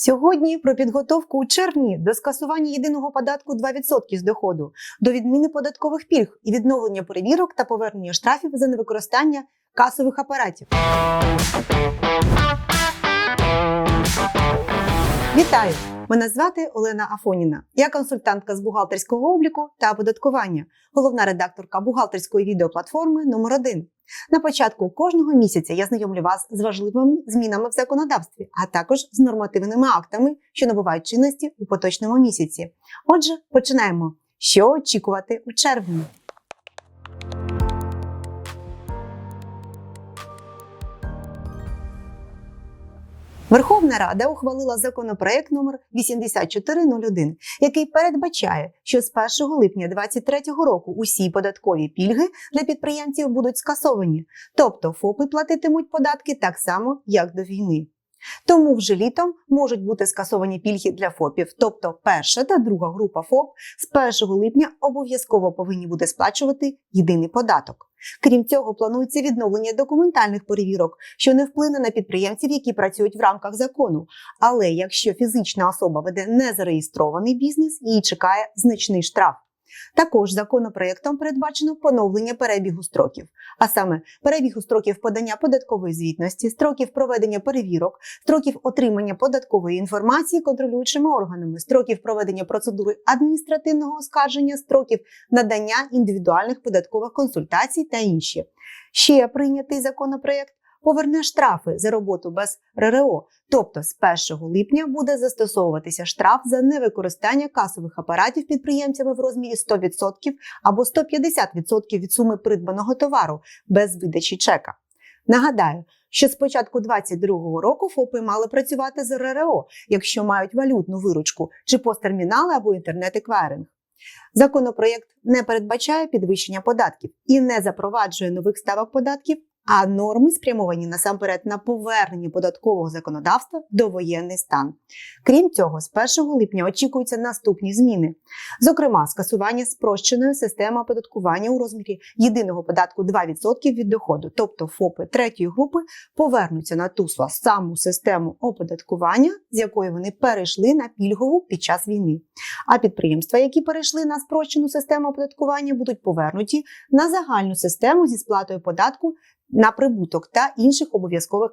Сьогодні про підготовку у червні до скасування єдиного податку 2% з доходу, до відміни податкових пільг і відновлення перевірок та повернення штрафів за невикористання касових апаратів. Вітаю! Мене звати Олена Афоніна. Я консультантка з бухгалтерського обліку та оподаткування, головна редакторка бухгалтерської відеоплатформи номер 1 На початку кожного місяця я знайомлю вас з важливими змінами в законодавстві, а також з нормативними актами, що набувають чинності у поточному місяці. Отже, починаємо. Що очікувати у червні? Верховна Рада ухвалила законопроект номер 8401, який передбачає, що з 1 липня 2023 року усі податкові пільги для підприємців будуть скасовані, тобто ФОПи платитимуть податки так само, як до війни. Тому вже літом можуть бути скасовані пільги для ФОПів, тобто перша та друга група ФОП з 1 липня обов'язково повинні бути сплачувати єдиний податок. Крім цього, планується відновлення документальних перевірок, що не вплине на підприємців, які працюють в рамках закону. Але якщо фізична особа веде незареєстрований бізнес, її чекає значний штраф. Також законопроектом передбачено поновлення перебігу строків, а саме перебігу строків подання податкової звітності, строків проведення перевірок, строків отримання податкової інформації контролюючими органами, строків проведення процедури адміністративного оскарження, строків надання індивідуальних податкових консультацій та інші. Ще прийнятий законопроект поверне штрафи за роботу без РРО, тобто з 1 липня буде застосовуватися штраф за невикористання касових апаратів підприємцями в розмірі 100% або 150% від суми придбаного товару без видачі чека. Нагадаю, що з початку 2022 року ФОПи мали працювати з РРО, якщо мають валютну виручку чи посттермінали або інтернет-еквайринг. Законопроєкт не передбачає підвищення податків і не запроваджує нових ставок податків, а норми спрямовані насамперед на повернення податкового законодавства до воєнний стан. Крім цього, з 1 липня очікуються наступні зміни, зокрема, скасування спрощеної системи оподаткування у розмірі єдиного податку 2% від доходу, тобто ФОПи третьої групи повернуться на ту саму систему оподаткування, з якої вони перейшли на пільгову під час війни. А підприємства, які перейшли на спрощену систему оподаткування, будуть повернуті на загальну систему зі сплатою податку на прибуток та інших обов'язкових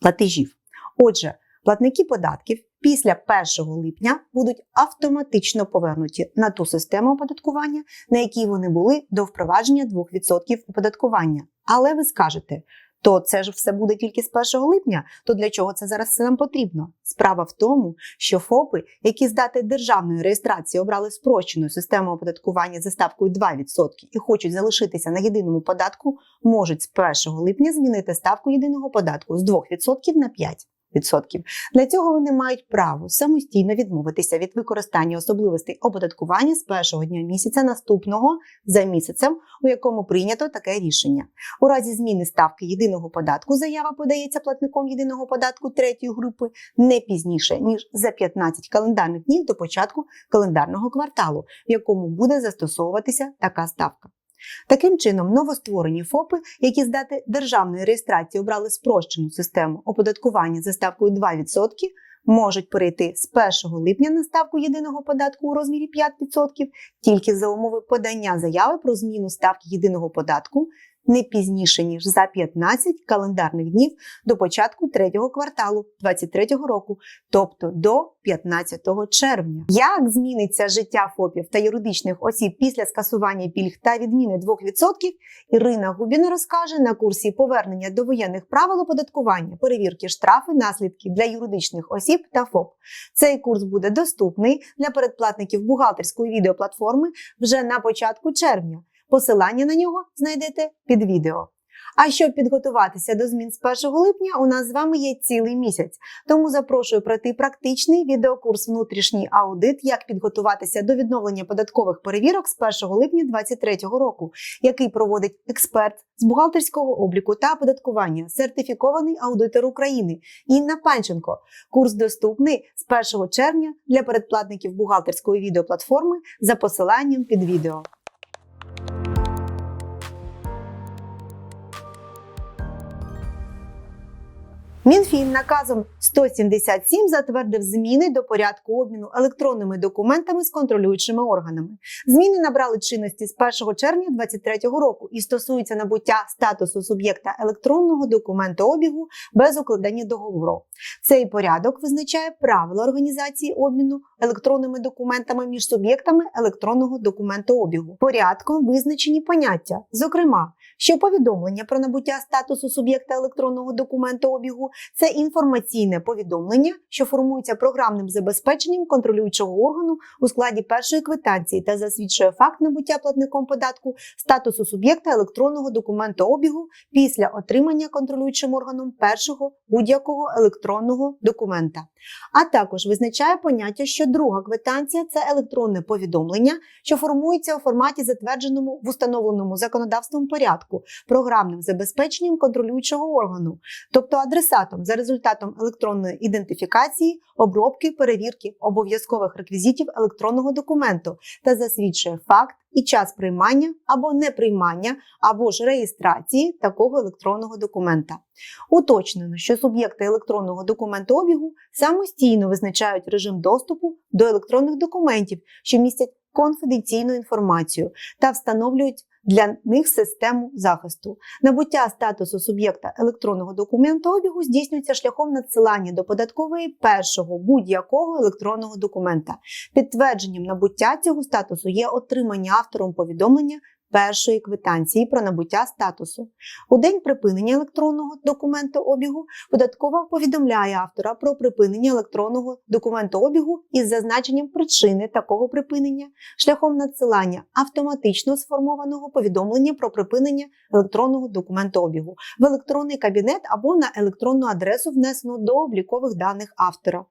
платежів. Отже, платники податків після 1 липня будуть автоматично повернуті на ту систему оподаткування, на якій вони були до впровадження 2% оподаткування. Але ви скажете, то це ж все буде тільки з 1 липня. То для чого це зараз нам потрібно? Справа в тому, що ФОПи, які з дати державної реєстрації обрали спрощену систему оподаткування за ставкою 2% і хочуть залишитися на єдиному податку, можуть з 1 липня змінити ставку єдиного податку з 2% на 5%. Для цього вони мають право самостійно відмовитися від використання особливостей оподаткування з першого дня місяця наступного за місяцем, у якому прийнято таке рішення. У разі зміни ставки єдиного податку заява подається платником єдиного податку третьої групи не пізніше ніж за 15 календарних днів до початку календарного кварталу, в якому буде застосовуватися така ставка. Таким чином, новостворені ФОПи, які з дати державної реєстрації обрали спрощену систему оподаткування за ставкою 2%, можуть перейти з 1 липня на ставку єдиного податку у розмірі 5% тільки за умови подання заяви про зміну ставки єдиного податку не пізніше ніж за 15 календарних днів до початку третього кварталу 2023 року, тобто до 15 червня. Як зміниться життя ФОПів та юридичних осіб після скасування пільг та відміни 2%, Ірина Губіна розкаже на курсі повернення до воєнних правил оподаткування, перевірки штрафи, наслідки для юридичних осіб та ФОП. Цей курс буде доступний для передплатників бухгалтерської відеоплатформи вже на початку червня. Посилання на нього знайдете під відео. А щоб підготуватися до змін з 1 липня, у нас з вами є цілий місяць. Тому запрошую пройти практичний відеокурс Внутрішній аудит, як підготуватися до відновлення податкових перевірок з 1 липня 2023 року, який проводить експерт з бухгалтерського обліку та оподаткування, сертифікований аудитор України Інна Панченко. Курс доступний з 1 червня для передплатників бухгалтерської відеоплатформи за посиланням під відео. Мінфін наказом 177 затвердив зміни до порядку обміну електронними документами з контролюючими органами. Зміни набрали чинності з 1 червня 2023 року і стосуються набуття статусу суб'єкта електронного документообігу без укладення договору. Цей порядок визначає правила організації обміну електронними документами між суб'єктами електронного документообігу. Порядком визначені поняття, зокрема, що повідомлення про набуття статусу суб'єкта електронного документообігу це інформаційне повідомлення, що формується програмним забезпеченням контролюючого органу у складі першої квитанції та засвідчує факт набуття платником податку статусу суб'єкта електронного документообігу після отримання контролюючим органом першого будь-якого електронного документа. А також визначає поняття, що друга квитанція це електронне повідомлення, що формується у форматі, затвердженому в установленому законодавством порядку, програмним забезпеченням контролюючого органу, тобто адресатом за результатом електронної ідентифікації, обробки, перевірки обов'язкових реквізитів електронного документу та засвідчує факт і час приймання або неприймання, або ж реєстрації такого електронного документа. Уточнено, що суб'єкти електронного документообігу самостійно визначають режим доступу до електронних документів, що містять конфіденційну інформацію та встановлюють для них систему захисту. Набуття статусу суб'єкта електронного документообігу здійснюється шляхом надсилання до податкової першого будь-якого електронного документа. Підтвердженням набуття цього статусу є отримання автором повідомлення першої квитанції про набуття статусу. У день припинення електронного документообігу податкова повідомляє автора про припинення електронного документообігу із зазначенням причини такого припинення шляхом надсилання автоматично сформованого повідомлення про припинення електронного документообігу в електронний кабінет або на електронну адресу внесено до облікових даних автора.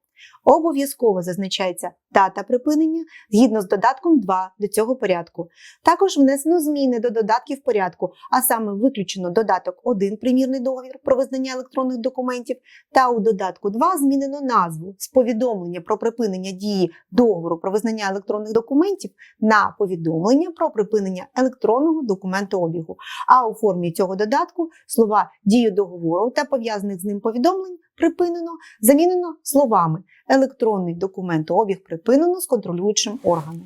Обов'язково зазначається дата припинення згідно з додатком 2 до цього порядку. Також внесено зміни до додатків порядку, а саме виключено додаток 1 примірний договір про визнання електронних документів, та у додатку 2 змінено назву з повідомлення про припинення дії договору про визнання електронних документів на повідомлення про припинення електронного документообігу. А у формі цього додатку слова дію договору та пов'язаних з ним повідомлень припинено замінено словами електронний документообіг припинено з контролюючим органом.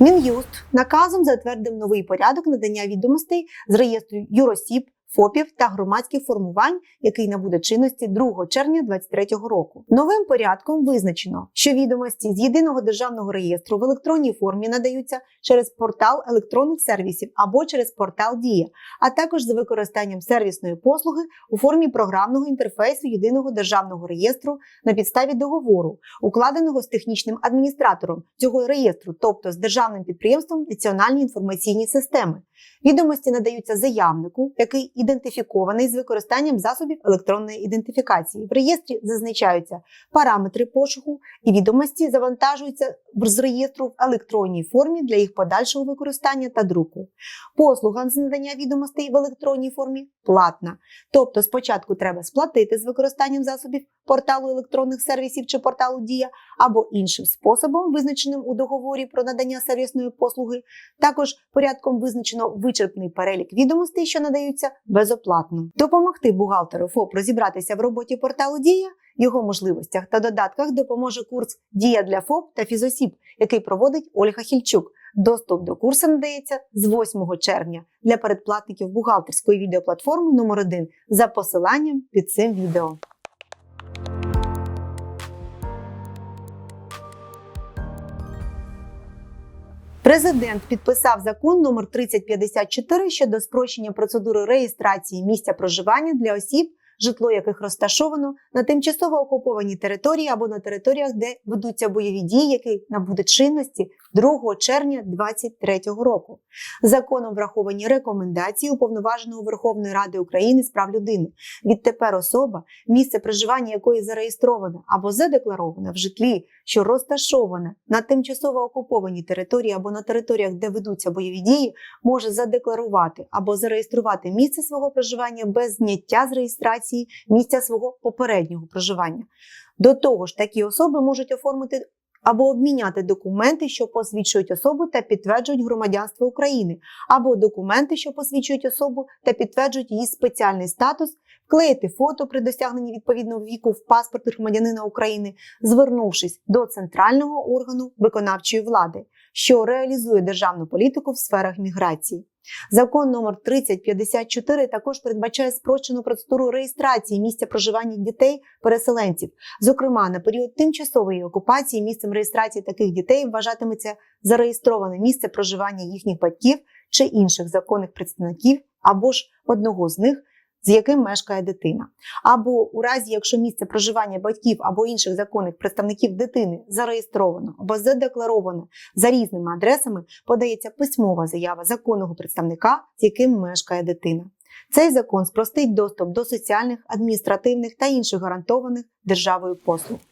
Мін'юст наказом затвердив новий порядок надання відомостей з реєстру юросіб, ФОПів та громадських формувань, який набуде чинності 2 червня 2023 року. Новим порядком визначено, що відомості з єдиного державного реєстру в електронній формі надаються через портал електронних сервісів або через портал Дія, а також за використанням сервісної послуги у формі програмного інтерфейсу єдиного державного реєстру на підставі договору, укладеного з технічним адміністратором цього реєстру, тобто з державним підприємством Національні інформаційні системи. Відомості надаються заявнику, який ідентифікований з використанням засобів електронної ідентифікації. В реєстрі зазначаються параметри пошуку і відомості завантажуються з реєстру в електронній формі для їх подальшого використання та друку. Послуга з надання відомостей в електронній формі платна. Тобто спочатку треба сплатити з використанням засобів порталу електронних сервісів чи порталу Дія або іншим способом, визначеним у договорі про надання сервісної послуги. Також порядком визначено вичерпний перелік відомостей, що надаються безоплатно. Допомогти бухгалтеру ФОП розібратися в роботі порталу Дія, його можливостях та додатках допоможе курс Дія для ФОП та фізосіб, який проводить Ольга Хільчук. Доступ до курсу надається з 8 червня для передплатників бухгалтерської відеоплатформи номер 1 за посиланням під цим відео. Президент підписав закон номер 3054 щодо спрощення процедури реєстрації місця проживання для осіб, житло яких розташовано на тимчасово окупованій території або на територіях, де ведуться бойові дії, які набуде чинності 2 червня 2023 року. Законом враховані рекомендації уповноваженого Верховної Ради України з прав людини. Відтепер особа, місце проживання якої зареєстроване або задеклароване в житлі, що розташоване на тимчасово окупованій території або на територіях, де ведуться бойові дії, може задекларувати або зареєструвати місце свого проживання без зняття з реєстрації місця свого попереднього проживання. До того ж, такі особи можуть оформити або обміняти документи, що посвідчують особу та підтверджують громадянство України, або документи, що посвідчують особу та підтверджують її спеціальний статус, вклеїти фото при досягненні відповідного віку в паспорт громадянина України, звернувшись до центрального органу виконавчої влади, що реалізує державну політику в сферах міграції. Закон номер 3054 також передбачає спрощену процедуру реєстрації місця проживання дітей-переселенців. Зокрема, на період тимчасової окупації місцем реєстрації таких дітей вважатиметься зареєстроване місце проживання їхніх батьків чи інших законних представників або ж одного з них. З яким мешкає дитина, або у разі, якщо місце проживання батьків або інших законних представників дитини зареєстровано або задекларовано за різними адресами, подається письмова заява законного представника, з яким мешкає дитина. Цей закон спростить доступ до соціальних, адміністративних та інших гарантованих державою послуг. –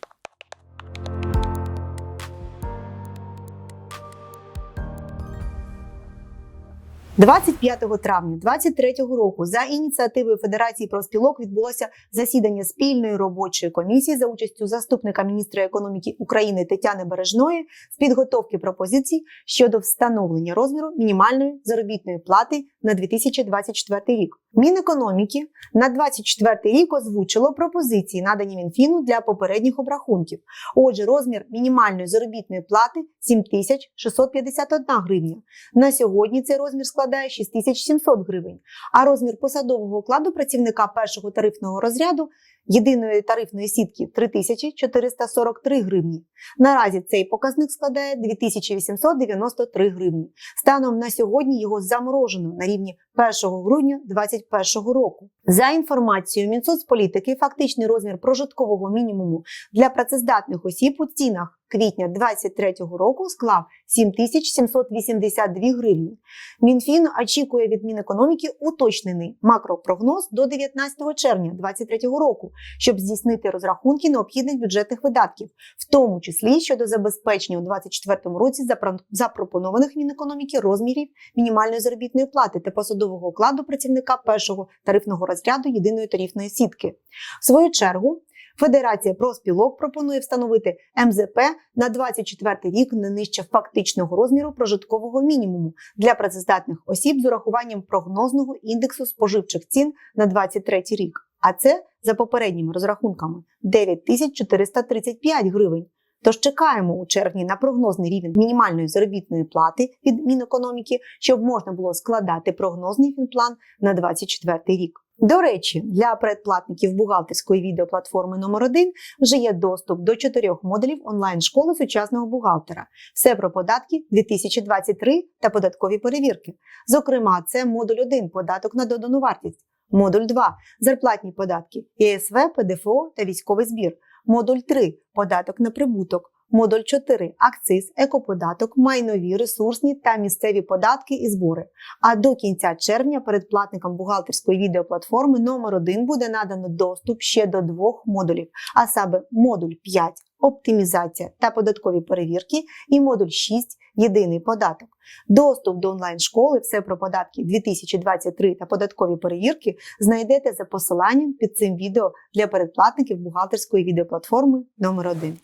25 травня 2023 року за ініціативою Федерації профспілок відбулося засідання спільної робочої комісії за участю заступника міністра економіки України Тетяни Бережної з підготовки пропозицій щодо встановлення розміру мінімальної заробітної плати на 2024 рік. Мінекономіки на 2024 рік озвучило пропозиції, надані Мінфіну для попередніх обрахунків. Отже, розмір мінімальної заробітної плати 7651 гривня. На сьогодні цей розмір складає 6700 гривень, а розмір посадового окладу працівника першого тарифного розряду єдиної тарифної сітки 3443 гривні. Наразі цей показник складає 2893 гривні. Станом на сьогодні його заморожено на рівні 1 грудня 2021 року. За інформацією Мінсоцполітики, фактичний розмір прожиткового мінімуму для працездатних осіб у цінах квітня 2023 року склав 7782 гривні. Мінфін очікує від Мінекономіки уточнений макропрогноз до 19 червня 2023 року, щоб здійснити розрахунки необхідних бюджетних видатків, в тому числі щодо забезпечення у 2024 році запропонованих Мінекономіки розмірів мінімальної заробітної плати та посадового окладу працівника першого тарифного розряду єдиної тарифної сітки. В свою чергу. Федерація профспілок пропонує встановити МЗП на 24 рік не нижче фактичного розміру прожиткового мінімуму для працездатних осіб з урахуванням прогнозного індексу споживчих цін на 23 рік. А це за попередніми розрахунками 9435 гривень. Тож чекаємо у червні на прогнозний рівень мінімальної заробітної плати від Мінекономіки, щоб можна було складати прогнозний фінплан на 24 рік. До речі, для предплатників бухгалтерської відеоплатформи номер 1 вже є доступ до чотирьох модулів онлайн-школи сучасного бухгалтера. Все про податки 2023 та податкові перевірки. Зокрема, це модуль 1 податок на додану вартість, модуль 2 зарплатні податки, ЄСВ, ПДФО та військовий збір, модуль 3 податок на прибуток. Модуль 4 акциз, екоподаток, майнові, ресурсні та місцеві податки і збори. А до кінця червня передплатникам бухгалтерської відеоплатформи номер 1 буде надано доступ ще до двох модулів, а саме модуль 5 оптимізація та податкові перевірки, і модуль 6 єдиний податок. Доступ до онлайн-школи все про податки 2023 та податкові перевірки знайдете за посиланням під цим відео для передплатників бухгалтерської відеоплатформи номер 1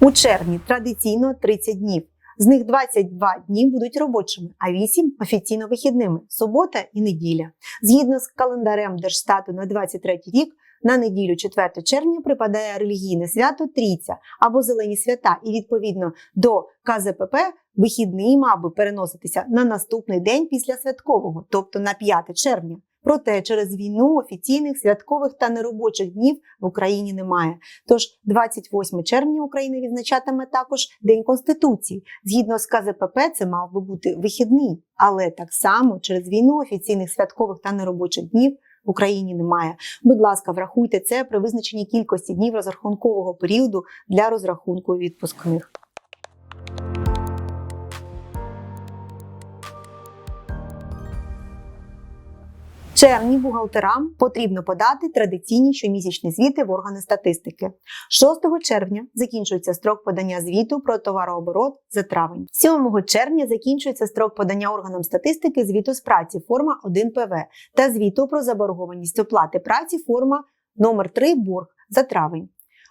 У червні традиційно 30 днів. З них 22 дні будуть робочими, а 8 – офіційно вихідними субота і неділя. Згідно з календарем Держстату на 23 рік, на неділю 4 червня припадає релігійне свято Трійця або Зелені свята, і відповідно до КЗПП вихідний мав би переноситися на наступний день після святкового, тобто на 5 червня. Проте через війну офіційних святкових та неробочих днів в Україні немає. Тож 28 червня Україна відзначатиме також День Конституції. Згідно з КЗПП, це мав би бути вихідний, але так само через війну офіційних святкових та неробочих днів. В Україні немає. Будь ласка, врахуйте це при визначенні кількості днів розрахункового періоду для розрахунку відпускних. Червні бухгалтерам потрібно подати традиційні щомісячні звіти в органи статистики. 6 червня закінчується строк подання звіту про товарооборот за травень. 7 червня закінчується строк подання органам статистики звіту з праці форма 1 ПВ та звіту про заборгованість оплати праці форма номер 3 борг за травень.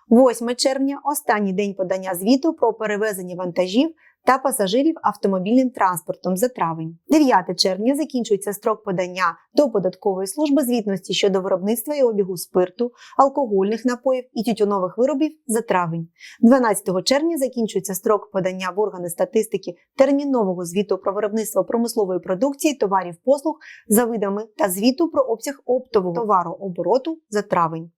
8 червня останній день подання звіту про перевезення вантажів та пасажирів автомобільним транспортом за травень. 9 червня закінчується строк подання до податкової служби звітності щодо виробництва і обігу спирту, алкогольних напоїв і тютюнових виробів за травень. 12 червня закінчується строк подання в органи статистики термінового звіту про виробництво промислової продукції, товарів послуг за видами та звіту про обсяг оптового товарообороту за травень.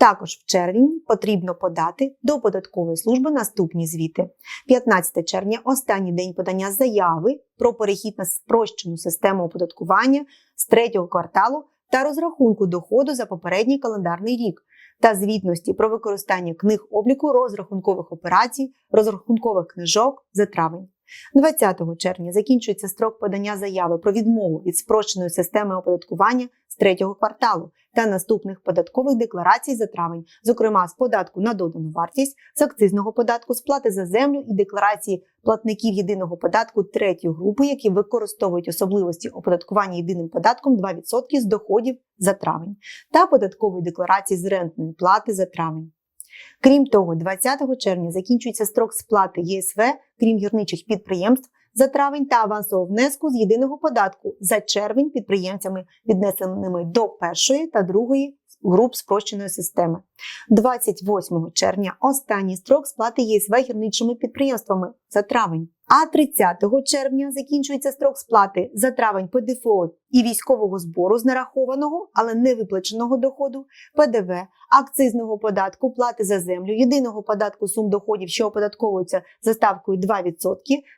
Також в червні потрібно подати до податкової служби наступні звіти. 15 червня останній день подання заяви про перехід на спрощену систему оподаткування з третього кварталу та розрахунку доходу за попередній календарний рік та звітності про використання книг обліку розрахункових операцій, розрахункових книжок за травень. 20 червня закінчується строк подання заяви про відмову від спрощеної системи оподаткування з третього кварталу та наступних податкових декларацій за травень, зокрема з податку на додану вартість, з акцизного податку, сплати за землю і декларації платників єдиного податку третьої групи, які використовують особливості оподаткування єдиним податком 2% з доходів за травень, та податкової декларації з рентної плати за травень. Крім того, 20 червня закінчується строк сплати ЄСВ, крім гірничих підприємств, за травень та авансового внеску з єдиного податку за червень підприємцями, віднесеними до першої та другої груп спрощеної системи. 28 червня останній строк сплати ЄСВ гірничими підприємствами за травень. А 30 червня закінчується строк сплати за травень ПДФО і військового збору з нарахованого, але не виплаченого доходу, ПДВ, акцизного податку, плати за землю, єдиного податку сум доходів, що оподатковуються за ставкою 2%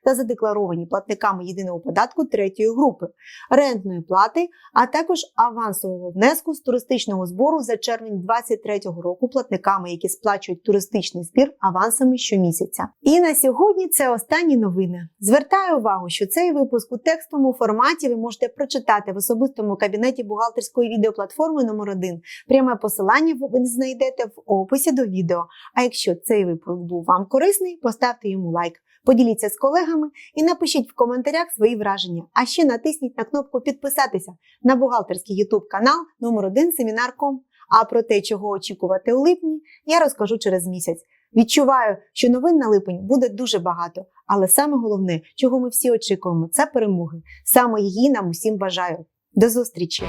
та задекларовані платниками єдиного податку третьої групи, рентної плати, а також авансового внеску з туристичного збору за червень 2023 року платниками, які сплачують туристичний збір авансами щомісяця. І на сьогодні це останні новини. Звертаю увагу, що цей випуск у текстовому форматі ви можете прочитати в особистому кабінеті бухгалтерської відеоплатформи номер 1 Пряме посилання ви знайдете в описі до відео. А якщо цей випуск був вам корисний, поставте йому лайк. Поділіться з колегами і напишіть в коментарях свої враження. А ще натисніть на кнопку підписатися на бухгалтерський YouTube канал номер 1 Семінар.ком. А про те, чого очікувати у липні, я розкажу через місяць. Відчуваю, що новин на липень буде дуже багато, але саме головне, чого ми всі очікуємо, це перемоги. Саме її нам усім бажаю. До зустрічі!